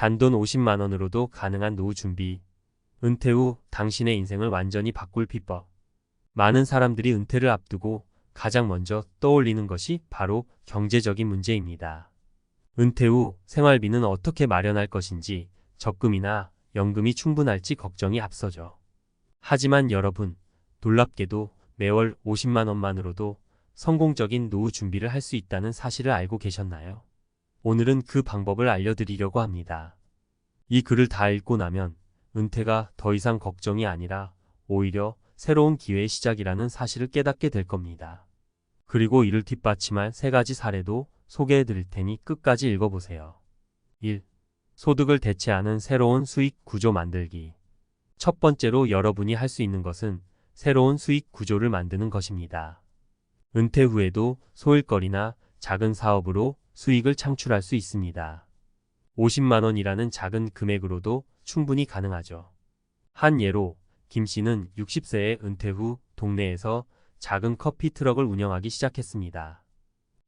단돈 50만 원으로도 가능한 노후 준비. 은퇴 후 당신의 인생을 완전히 바꿀 비법. 많은 사람들이 은퇴를 앞두고 가장 먼저 떠올리는 것이 바로 경제적인 문제입니다. 은퇴 후 생활비는 어떻게 마련할 것인지 적금이나 연금이 충분할지 걱정이 앞서죠. 하지만 여러분, 놀랍게도 매월 50만 원만으로도 성공적인 노후 준비를 할 수 있다는 사실을 알고 계셨나요? 오늘은 그 방법을 알려드리려고 합니다. 이 글을 다 읽고 나면 은퇴가 더 이상 걱정이 아니라 오히려 새로운 기회의 시작이라는 사실을 깨닫게 될 겁니다. 그리고 이를 뒷받침할 세 가지 사례도 소개해 드릴 테니 끝까지 읽어보세요. 1. 소득을 대체하는 새로운 수익 구조 만들기. 첫 번째로 여러분이 할 수 있는 것은 새로운 수익 구조를 만드는 것입니다. 은퇴 후에도 소일거리나 작은 사업으로 수익을 창출할 수 있습니다. 50만 원이라는 작은 금액으로도 충분히 가능하죠. 한 예로 김 씨는 60세의 은퇴 후 동네에서 작은 커피 트럭을 운영하기 시작했습니다.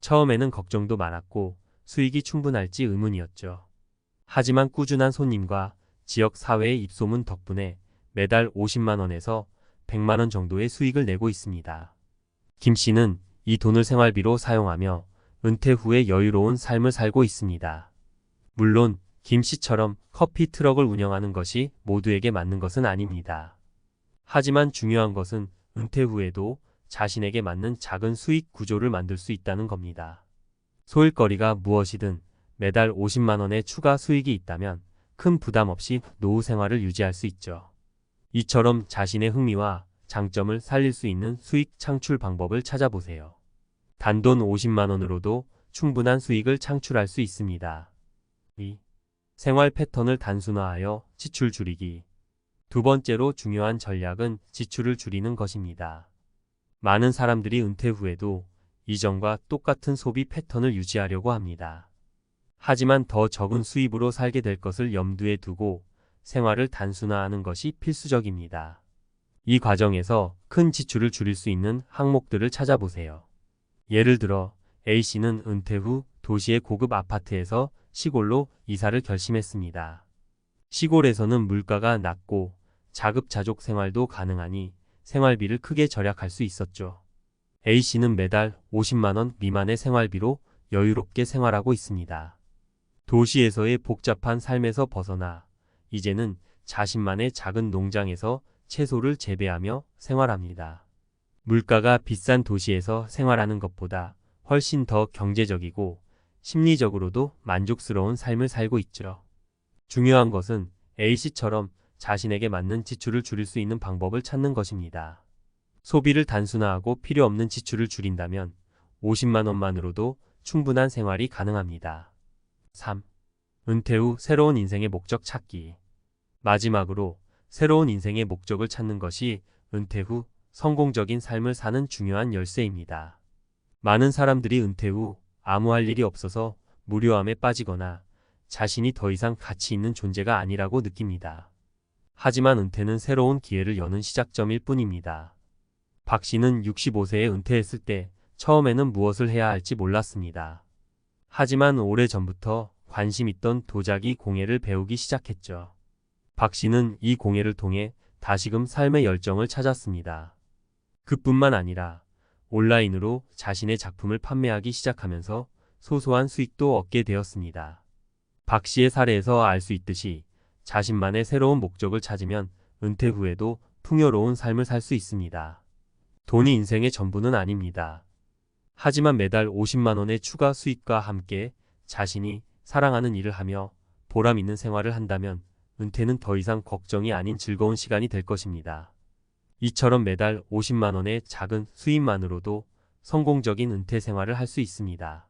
처음에는 걱정도 많았고 수익이 충분할지 의문이었죠. 하지만 꾸준한 손님과 지역 사회의 입소문 덕분에 매달 50만 원에서 100만 원 정도의 수익을 내고 있습니다. 김 씨는 이 돈을 생활비로 사용하며 은퇴 후에 여유로운 삶을 살고 있습니다. 물론 김 씨처럼 커피 트럭을 운영하는 것이 모두에게 맞는 것은 아닙니다. 하지만 중요한 것은 은퇴 후에도 자신에게 맞는 작은 수익 구조를 만들 수 있다는 겁니다. 소일거리가 무엇이든 매달 50만 원의 추가 수익이 있다면 큰 부담 없이 노후 생활을 유지할 수 있죠. 이처럼 자신의 흥미와 장점을 살릴 수 있는 수익 창출 방법을 찾아보세요. 단돈 50만 원으로도 충분한 수익을 창출할 수 있습니다. 2. 생활 패턴을 단순화하여 지출 줄이기. 두 번째로 중요한 전략은 지출을 줄이는 것입니다. 많은 사람들이 은퇴 후에도 이전과 똑같은 소비 패턴을 유지하려고 합니다. 하지만 더 적은 수입으로 살게 될 것을 염두에 두고 생활을 단순화하는 것이 필수적입니다. 이 과정에서 큰 지출을 줄일 수 있는 항목들을 찾아보세요. 예를 들어 A씨는 은퇴 후 도시의 고급 아파트에서 시골로 이사를 결심했습니다. 시골에서는 물가가 낮고 자급자족 생활도 가능하니 생활비를 크게 절약할 수 있었죠. A씨는 매달 50만원 미만의 생활비로 여유롭게 생활하고 있습니다. 도시에서의 복잡한 삶에서 벗어나 이제는 자신만의 작은 농장에서 채소를 재배하며 생활합니다. 물가가 비싼 도시에서 생활하는 것보다 훨씬 더 경제적이고 심리적으로도 만족스러운 삶을 살고 있죠. 중요한 것은 A씨처럼 자신에게 맞는 지출을 줄일 수 있는 방법을 찾는 것입니다. 소비를 단순화하고 필요 없는 지출을 줄인다면 50만 원만으로도 충분한 생활이 가능합니다. 3. 은퇴 후 새로운 인생의 목적 찾기. 마지막으로 새로운 인생의 목적을 찾는 것이 은퇴 후 성공적인 삶을 사는 중요한 열쇠입니다. 많은 사람들이 은퇴 후 아무 할 일이 없어서 무료함에 빠지거나 자신이 더 이상 가치 있는 존재가 아니라고 느낍니다. 하지만 은퇴는 새로운 기회를 여는 시작점일 뿐입니다. 박 씨는 65세에 은퇴했을 때 처음에는 무엇을 해야 할지 몰랐습니다. 하지만 오래 전부터 관심 있던 도자기 공예를 배우기 시작했죠. 박 씨는 이 공예를 통해 다시금 삶의 열정을 찾았습니다. 그뿐만 아니라 온라인으로 자신의 작품을 판매하기 시작하면서 소소한 수익도 얻게 되었습니다. 박 씨의 사례에서 알 수 있듯이 자신만의 새로운 목적을 찾으면 은퇴 후에도 풍요로운 삶을 살 수 있습니다. 돈이 인생의 전부는 아닙니다. 하지만 매달 50만 원의 추가 수익과 함께 자신이 사랑하는 일을 하며 보람 있는 생활을 한다면 은퇴는 더 이상 걱정이 아닌 즐거운 시간이 될 것입니다. 이처럼 매달 50만 원의 작은 수입만으로도 성공적인 은퇴 생활을 할 수 있습니다.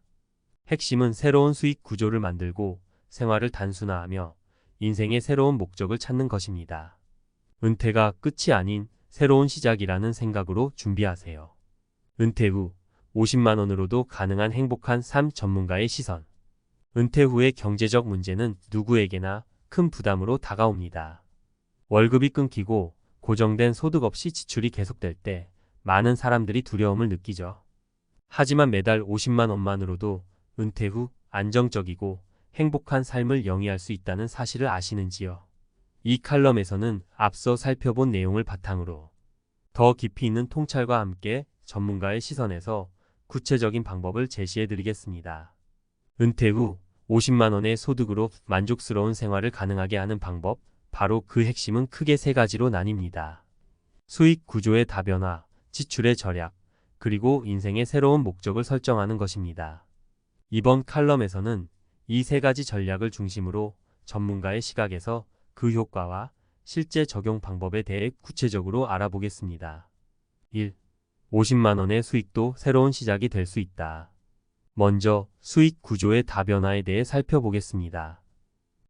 핵심은 새로운 수익 구조를 만들고 생활을 단순화하며 인생의 새로운 목적을 찾는 것입니다. 은퇴가 끝이 아닌 새로운 시작이라는 생각으로 준비하세요. 은퇴 후 50만 원으로도 가능한 행복한 삶 전문가의 시선. 은퇴 후의 경제적 문제는 누구에게나 큰 부담으로 다가옵니다. 월급이 끊기고 고정된 소득 없이 지출이 계속될 때 많은 사람들이 두려움을 느끼죠. 하지만 매달 50만 원만으로도 은퇴 후 안정적이고 행복한 삶을 영위할 수 있다는 사실을 아시는지요? 이 칼럼에서는 앞서 살펴본 내용을 바탕으로 더 깊이 있는 통찰과 함께 전문가의 시선에서 구체적인 방법을 제시해 드리겠습니다. 은퇴 후 50만원의 소득으로 만족스러운 생활을 가능하게 하는 방법, 바로 그 핵심은 크게 세 가지로 나뉩니다. 수익 구조의 다변화, 지출의 절약, 그리고 인생의 새로운 목적을 설정하는 것입니다. 이번 칼럼에서는 이 세 가지 전략을 중심으로 전문가의 시각에서 그 효과와 실제 적용 방법에 대해 구체적으로 알아보겠습니다. 1. 50만원의 수익도 새로운 시작이 될 수 있다. 먼저 수익 구조의 다변화에 대해 살펴보겠습니다.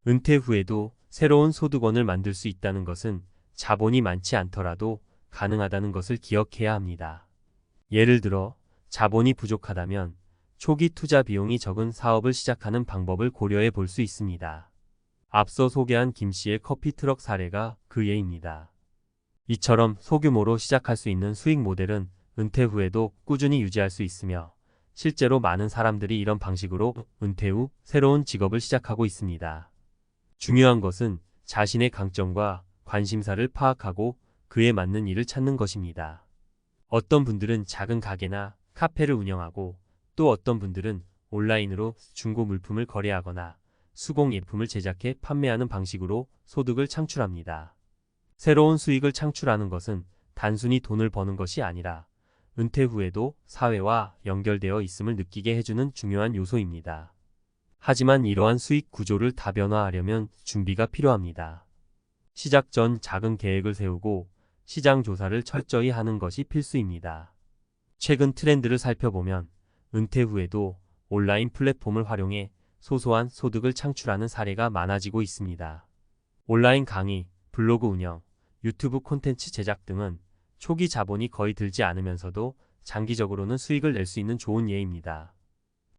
은퇴 후에도 새로운 소득원을 만들 수 있다는 것은 자본이 많지 않더라도 가능하다는 것을 기억해야 합니다. 예를 들어 자본이 부족하다면 초기 투자 비용이 적은 사업을 시작하는 방법을 고려해 볼 수 있습니다. 앞서 소개한 김 씨의 커피 트럭 사례가 그 예입니다. 이처럼 소규모로 시작할 수 있는 수익 모델은 은퇴 후에도 꾸준히 유지할 수 있으며 실제로 많은 사람들이 이런 방식으로 은퇴 후 새로운 직업을 시작하고 있습니다. 중요한 것은 자신의 강점과 관심사를 파악하고 그에 맞는 일을 찾는 것입니다. 어떤 분들은 작은 가게나 카페를 운영하고 또 어떤 분들은 온라인으로 중고 물품을 거래하거나 수공 예품을 제작해 판매하는 방식으로 소득을 창출합니다. 새로운 수익을 창출하는 것은 단순히 돈을 버는 것이 아니라 은퇴 후에도 사회와 연결되어 있음을 느끼게 해주는 중요한 요소입니다. 하지만 이러한 수익 구조를 다변화하려면 준비가 필요합니다. 시작 전 작은 계획을 세우고 시장 조사를 철저히 하는 것이 필수입니다. 최근 트렌드를 살펴보면 은퇴 후에도 온라인 플랫폼을 활용해 소소한 소득을 창출하는 사례가 많아지고 있습니다. 온라인 강의, 블로그 운영, 유튜브 콘텐츠 제작 등은 초기 자본이 거의 들지 않으면서도 장기적으로는 수익을 낼 수 있는 좋은 예입니다.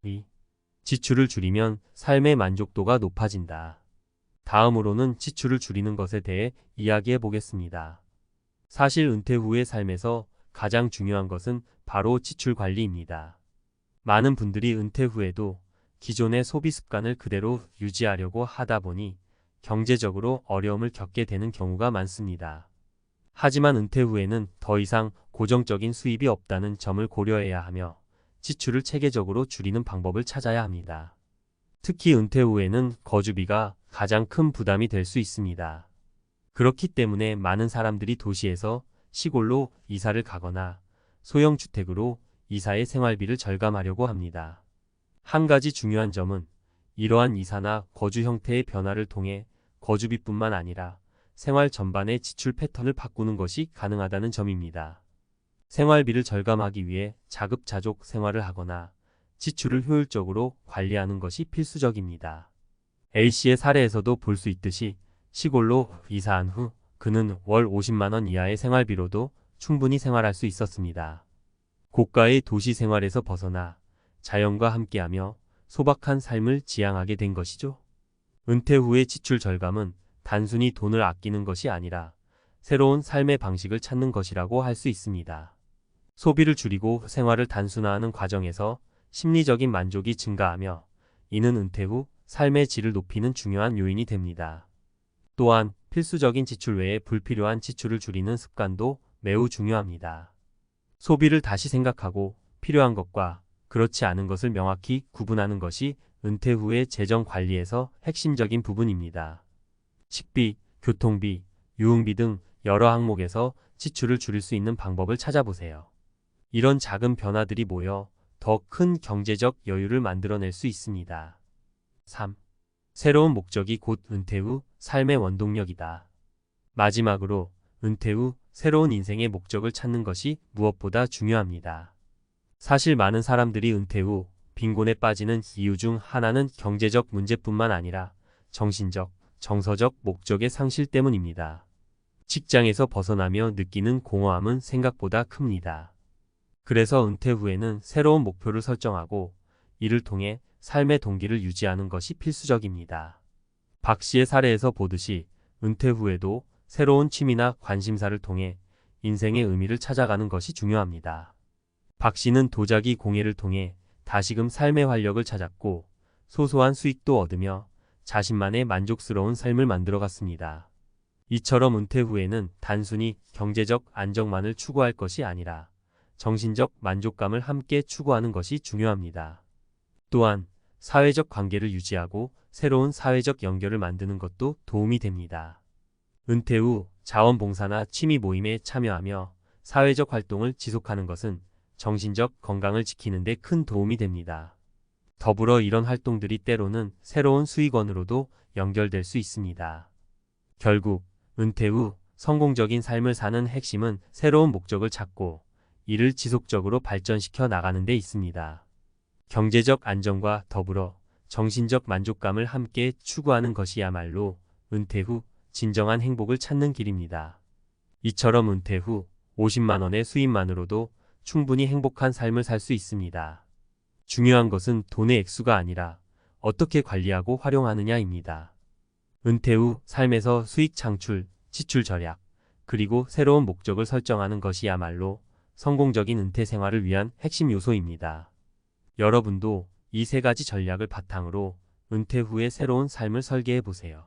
2. 지출을 줄이면 삶의 만족도가 높아진다. 다음으로는 지출을 줄이는 것에 대해 이야기해 보겠습니다. 사실 은퇴 후의 삶에서 가장 중요한 것은 바로 지출 관리입니다. 많은 분들이 은퇴 후에도 기존의 소비 습관을 그대로 유지하려고 하다 보니 경제적으로 어려움을 겪게 되는 경우가 많습니다. 하지만 은퇴 후에는 더 이상 고정적인 수입이 없다는 점을 고려해야 하며 지출을 체계적으로 줄이는 방법을 찾아야 합니다. 특히 은퇴 후에는 거주비가 가장 큰 부담이 될 수 있습니다. 그렇기 때문에 많은 사람들이 도시에서 시골로 이사를 가거나 소형 주택으로 이사의 생활비를 절감하려고 합니다. 한 가지 중요한 점은 이러한 이사나 거주 형태의 변화를 통해 거주비뿐만 아니라 생활 전반의 지출 패턴을 바꾸는 것이 가능하다는 점입니다. 생활비를 절감하기 위해 자급자족 생활을 하거나 지출을 효율적으로 관리하는 것이 필수적입니다. A씨의 사례에서도 볼 수 있듯이 시골로 이사한 후 그는 월 50만원 이하의 생활비로도 충분히 생활할 수 있었습니다. 고가의 도시 생활에서 벗어나 자연과 함께하며 소박한 삶을 지향하게 된 것이죠. 은퇴 후의 지출 절감은 단순히 돈을 아끼는 것이 아니라 새로운 삶의 방식을 찾는 것이라고 할 수 있습니다. 소비를 줄이고 생활을 단순화하는 과정에서 심리적인 만족이 증가하며 이는 은퇴 후 삶의 질을 높이는 중요한 요인이 됩니다. 또한 필수적인 지출 외에 불필요한 지출을 줄이는 습관도 매우 중요합니다. 소비를 다시 생각하고 필요한 것과 그렇지 않은 것을 명확히 구분하는 것이 은퇴 후의 재정 관리에서 핵심적인 부분입니다. 식비, 교통비, 유흥비 등 여러 항목에서 지출을 줄일 수 있는 방법을 찾아보세요. 이런 작은 변화들이 모여 더 큰 경제적 여유를 만들어낼 수 있습니다. 3. 새로운 목적이 곧 은퇴 후 삶의 원동력이다. 마지막으로 은퇴 후 새로운 인생의 목적을 찾는 것이 무엇보다 중요합니다. 사실 많은 사람들이 은퇴 후 빈곤에 빠지는 이유 중 하나는 경제적 문제뿐만 아니라 정신적, 정서적 목적의 상실 때문입니다. 직장에서 벗어나며 느끼는 공허함은 생각보다 큽니다. 그래서 은퇴 후에는 새로운 목표를 설정하고 이를 통해 삶의 동기를 유지하는 것이 필수적입니다. 박 씨의 사례에서 보듯이 은퇴 후에도 새로운 취미나 관심사를 통해 인생의 의미를 찾아가는 것이 중요합니다. 박 씨는 도자기 공예를 통해 다시금 삶의 활력을 찾았고 소소한 수익도 얻으며 자신만의 만족스러운 삶을 만들어갔습니다. 이처럼 은퇴 후에는 단순히 경제적 안정만을 추구할 것이 아니라 정신적 만족감을 함께 추구하는 것이 중요합니다. 또한 사회적 관계를 유지하고 새로운 사회적 연결을 만드는 것도 도움이 됩니다. 은퇴 후 자원봉사나 취미 모임에 참여하며 사회적 활동을 지속하는 것은 정신적 건강을 지키는 데 큰 도움이 됩니다. 더불어 이런 활동들이 때로는 새로운 수익원으로도 연결될 수 있습니다. 결국 은퇴 후 성공적인 삶을 사는 핵심은 새로운 목적을 찾고 이를 지속적으로 발전시켜 나가는 데 있습니다. 경제적 안정과 더불어 정신적 만족감을 함께 추구하는 것이야말로 은퇴 후 진정한 행복을 찾는 길입니다. 이처럼 은퇴 후 50만 원의 수입만으로도 충분히 행복한 삶을 살 수 있습니다. 중요한 것은 돈의 액수가 아니라 어떻게 관리하고 활용하느냐입니다. 은퇴 후 삶에서 수익 창출, 지출 절약, 그리고 새로운 목적을 설정하는 것이야말로 성공적인 은퇴 생활을 위한 핵심 요소입니다. 여러분도 이 세 가지 전략을 바탕으로 은퇴 후의 새로운 삶을 설계해 보세요.